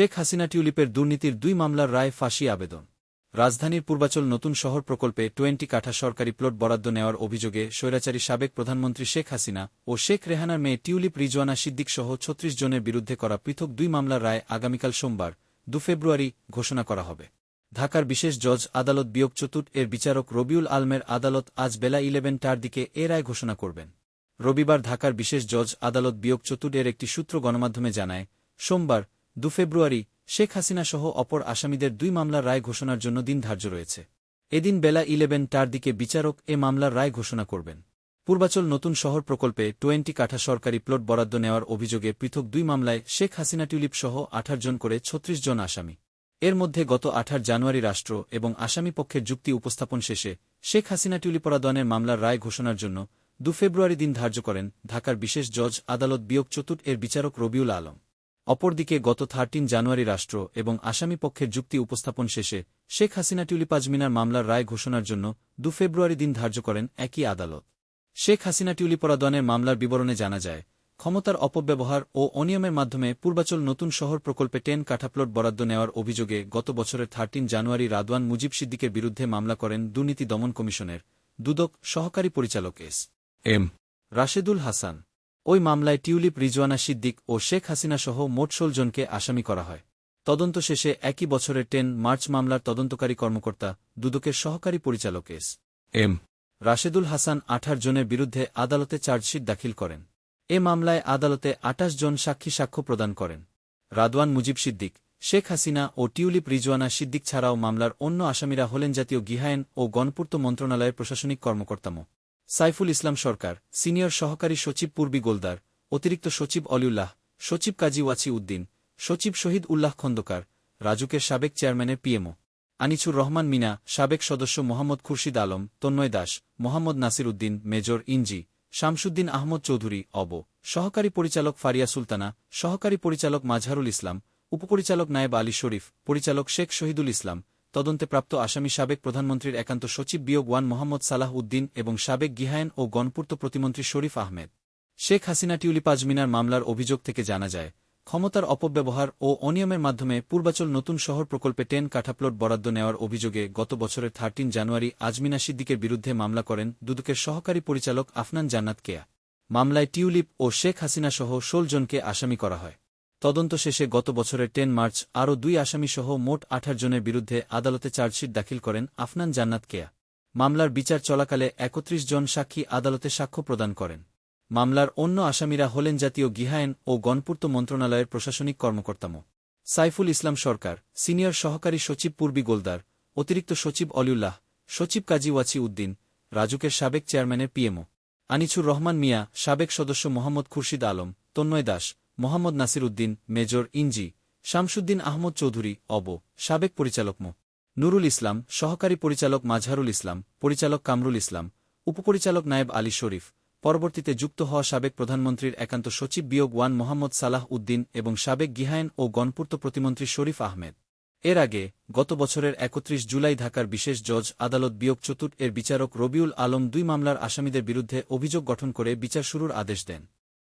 শেখ হাসিনা টিউলিপের দুর্নীতির দুই মামলার রায় ফাঁসি আবেদন। রাজধানীর পূর্বাচল নতুন শহর প্রকল্পে টোয়েন্টি কাঠা সরকারি প্লট বরাদ্দ নেওয়ার অভিযোগে স্বৈরাচারী সাবেক প্রধানমন্ত্রী শেখ হাসিনা ও শেখ রেহানার মেয়ে টিউলিপ রিজওয়ানা সিদ্দিক সহ ছত্রিশ জনের বিরুদ্ধে করা পৃথক দুই মামলার রায় আগামীকাল সোমবার, দু ফেব্রুয়ারি, ঘোষণা করা হবে। ঢাকার বিশেষ জজ আদালত বিয়োগ চতুর্থ এর বিচারক রবিউল আলমের আদালত আজ বেলা ইলেভেন টার দিকে এ রায় ঘোষণা করবেন। রবিবার ঢাকার বিশেষ জজ আদালত বিয়োগ চতুর্থ এর একটি সূত্র গণমাধ্যমে জানায়, সোমবার দু ফেব্রুয়ারি, শেখ হাসিনা সহ অপর আসামিদের দুই মামলার রায় ঘোষণার জন্য দিন ধার্য রয়েছে। এদিন বেলা ইলেভেন টার দিকে বিচারক এ মামলার রায় ঘোষণা করবেন। পূর্বাচল নতুন শহর প্রকল্পে টোয়েন্টি কাঠা সরকারি প্লট বরাদ্দ নেওয়ার অভিযোগে পৃথক দুই মামলায় শেখ হাসিনা টিউলিপ সহ আঠার জন করে ছত্রিশ জন আসামি। এর মধ্যে গত আঠার জানুয়ারি রাষ্ট্র এবং আসামি পক্ষের যুক্তি উপস্থাপন শেষে শেখ হাসিনা টিউলিপরাদনের মামলার রায় ঘোষণার জন্য দু ফেব্রুয়ারি দিন ধার্য করেন ঢাকার বিশেষ জজ আদালত বিয়োগ চতুর্থ এর বিচারক রবিউল আলম। অপরদিকে গত থার্টিন জানুয়ারি রাষ্ট্র এবং আসামি পক্ষের যুক্তি উপস্থাপন শেষে শেখ হাসিনা টিউলিপাজমিনার মামলার রায় ঘোষণার জন্য দু ফেব্রুয়ারি দিন ধার্য করেন একই আদালত। শেখ হাসিনা টিউলিপরাদনের মামলার বিবরণে জানা যায়, ক্ষমতার অপব্যবহার ও অনিয়মের মাধ্যমে পূর্বাচল নতুন শহর প্রকল্পে টেন কাঠাপ্লট বরাদ্দ নেওয়ার অভিযোগে গত বছরের থার্টিন জানুয়ারি রাদওয়ান মুজিব সিদ্দিকের বিরুদ্ধে মামলা করেন দুর্নীতি দমন কমিশনের দুদক সহকারী পরিচালক এস এম রাশেদুল হাসান। ওই মামলায় টিউলিপ, রিজওয়ানা সিদ্দিক ও শেখ হাসিনা সহ মোট জনকে আসামি করা হয়। তদন্ত শেষে একই বছরের টেন মার্চ মামলার তদন্তকারী কর্মকর্তা দুদকের সহকারী পরিচালক এস এম রাশেদুল হাসান আঠার জনের বিরুদ্ধে আদালতে চার্জশিট দাখিল করেন। এ মামলায় আদালতে আটাশ জন সাক্ষী সাক্ষ্য প্রদান করেন। রাদওয়ান মুজিব সিদ্দিক, শেখ হাসিনা ও টিউলিপ, রিজওয়ানা সিদ্দিক ছাড়াও মামলার অন্য আসামিরা হলেন জাতীয় গৃহায়ন ও গণপূর্ত মন্ত্রণালয়ের প্রশাসনিক কর্মকর্তাম সাইফুল ইসলাম সরকার, সিনিয়র সহকারী সচিব পূর্বী গোলদার, অতিরিক্ত সচিব অলিউল্লাহ, সচিব কাজী ওয়াচি উদ্দিন, সচিব শহীদ উল্লাহ খন্দকার, রাজুকের সাবেক চেয়ারম্যানের পিএমও, আনিছুর রহমান মিনা, সাবেক সদস্য মোহাম্মদ খুরশিদ আলম, তন্ময় দাস, মোহাম্মদ নাসির উদ্দিন, মেজর ইঞ্জি শামসুদ্দিন আহমদ চৌধুরী, অব, সহকারী পরিচালক ফারিয়া সুলতানা, সহকারী পরিচালক মাঝহারুল ইসলাম, উপপরিচালক নায়েব আলী শরীফ, পরিচালক শেখ শহীদুল ইসলাম তদন্তে প্রাপ্ত আসামি সাবেক প্রধানমন্ত্রীর একান্ত সচিব বিয়োগ ওয়ান মোহাম্মদ সালাহ উদ্দিন এবং সাবেক গিহায়ন ও গণপূর্ত প্রতিমন্ত্রী শরীফ আহমেদ। শেখ হাসিনা টিউলি পাজমিনার মামলার অভিযোগ থেকে জানা যায়, ক্ষমতার অপব্যবহার ও অনিয়মের মাধ্যমে পূর্বাচল নতুন শহর প্রকল্পে টেন কাঠাপ্লট বরাদ্দ নেওয়ার অভিযোগে গত বছরের থার্টিন জানুয়ারি আজমিনা সিদ্দিকের বিরুদ্ধে মামলা করেন দুদকের সহকারী পরিচালক আফনান জান্নাত কেয়া। মামলায় টিউলিপ ও শেখ হাসিনা সহ ষোল জনকে আসামি করা হয়। তদন্ত শেষে গত বছরের টেন মার্চ আরও দুই আসামিসহ মোট আঠার জনের বিরুদ্ধে আদালতে চার্জশিট দাখিল করেন আফনান জান্নাত কেয়া। মামলার বিচার চলাকালে একত্রিশ জন সাক্ষী আদালতে সাক্ষ্য প্রদান করেন। মামলার অন্য আসামিরা হলেন জাতীয় গৃহায়ন ও গণপূর্ত মন্ত্রণালয়ের প্রশাসনিক কর্মকর্তাম। সাইফুল ইসলাম সরকার, সিনিয়র সহকারী সচিব পূর্বী গোলদার, অতিরিক্ত সচিব অলিউল্লাহ, সচিব কাজী ওয়াচি উদ্দিন রাজুকের সাবেক চেয়ারম্যানের পিএমও। আনিছুর রহমান মিয়া, সাবেক সদস্য মোহাম্মদ খুরশিদ আলম, তন্ময় দাস মোহাম্মদ নাসির উদ্দিন মেজর ইঞ্জি শামসুদ্দিন আহমদ চৌধুরী, অব, সাবেক পরিচালক মো। নুরুল ইসলাম, সহকারী পরিচালক মাজহারুল ইসলাম, পরিচালক কামরুল ইসলাম, উপপরিচালক নায়েব আলী শরীফ। পরবর্তীতে যুক্ত হওয়া সাবেক প্রধানমন্ত্রীর একান্ত সচিব বিয়োগ ওয়ান মোহাম্মদ সালাহ উদ্দিন এবং সাবেক গিহায়ন ও গণপূর্ত প্রতিমন্ত্রী শরীফ আহমেদ। এর আগে গত বছরের একত্রিশ জুলাই ঢাকার বিশেষ জজ আদালত বিয়োগ চতুর্থ এর বিচারক রবিউল আলম দুই মামলার আসামিদের বিরুদ্ধে অভিযোগ গঠন করে বিচার শুরুর আদেশ দেন।